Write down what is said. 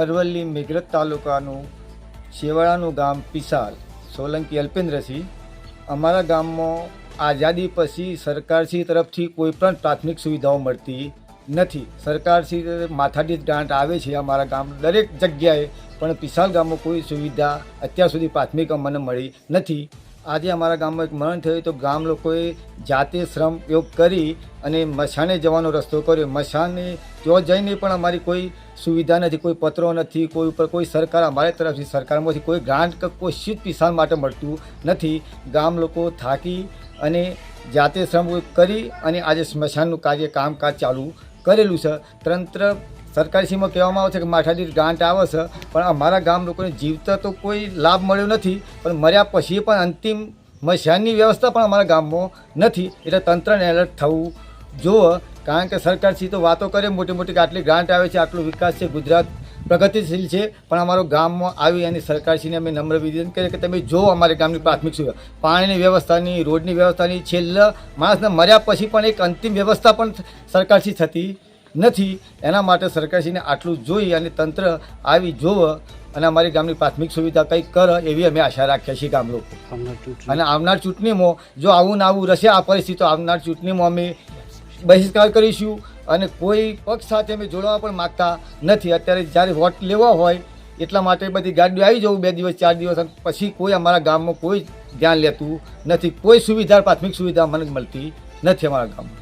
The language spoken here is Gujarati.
અરવલ્લી મેઘરજ તાલુકાનું શેવાળાનું ગામ પિસાલ. સોલંકી અલ્પેન્દ્રસિંહ, અમારા ગામમાં આઝાદી પછી સરકારશ્રી તરફથી કોઈ પણ પ્રાથમિક સુવિધાઓ મળતી નથી. સરકારશ્રી માથાદીઠ ગ્રાન્ટ આવે છે અમારા ગામ દરેક જગ્યાએ, પણ પિસાલ ગામમાં કોઈ સુવિધા અત્યાર સુધી પ્રાથમિક અમને મળી નથી. આજે અમારા ગામમાં એક મરણ થયું તો ગામ લોકોએ જાતે શ્રમ યોગ કરી અને મશાને જવાનો રસ્તો કર્યો. મશાને ત્યાં જઈને પણ અમારી કોઈ સુવિધા નથી, કોઈ પત્રો નથી, કોઈ ઉપર કોઈ સરકાર અમારી તરફથી સરકારમાંથી કોઈ ગ્રાન્ટ કે કોઈ શીત પિસાન માટે મળતું નથી. ગામ લોકો થાકી અને જાતે શ્રમ કરી અને આજે સ્મશાનનું કાર્ય કામકાજ ચાલુ કરેલું છે. તંત્ર સરકારશ્રીમાં કહેવામાં આવે છે કે માથાદીઠ ગ્રાન્ટ આવે છે, પણ અમારા ગામ લોકોને જીવતા તો કોઈ લાભ મળ્યો નથી, પણ મર્યા પછી પણ અંતિમ મશાનની વ્યવસ્થા પણ અમારા ગામમાં નથી. એટલે તંત્રને એલર્ટ થવું જોવે, કારણ કે સરકારશ્રી તો વાતો કરે, મોટી મોટી આટલી ગ્રાન્ટ આવે છે, આટલો વિકાસ છે, ગુજરાત પ્રગતિશીલ છે, પણ અમારો ગામમાં આવી અને સરકારશ્રીને અમે નમ્ર વિનંતી કરીએ કે તમે જો અમારી ગામની પ્રાથમિક સુવિધા. પાણીની વ્યવસ્થાની, રોડની વ્યવસ્થાની છેલ્લા માણસને મર્યા પછી પણ એક અંતિમ વ્યવસ્થા પણ સરકારશ્રી થતી નથી. એના માટે સરકારશ્રીને આટલું જોઈ અને તંત્ર આવી જોવે અને અમારી ગામની પ્રાથમિક સુવિધા કંઈક કરે એવી અમે આશા રાખીએ છીએ ગામ લોકો અને આવનાર ચૂંટણીમાં જો આવું ને આવું રહેશે આ પરિસ્થિતિ તો આવનાર ચૂંટણીમાં અમે બહિષ્કાર કરીશું અને કોઈ પક્ષ સાથે અમે જોડવા પણ માગતા નથી. અત્યારે જ્યારે વોટ લેવા હોય એટલા માટે બધી ગાડીઓ આવી જવું બે દિવસ ચાર દિવસ પછી કોઈ અમારા ગામમાં કોઈ ધ્યાન લેતું નથી. કોઈ સુવિધા પ્રાથમિક સુવિધા મને મળતી નથી અમારા ગામમાં.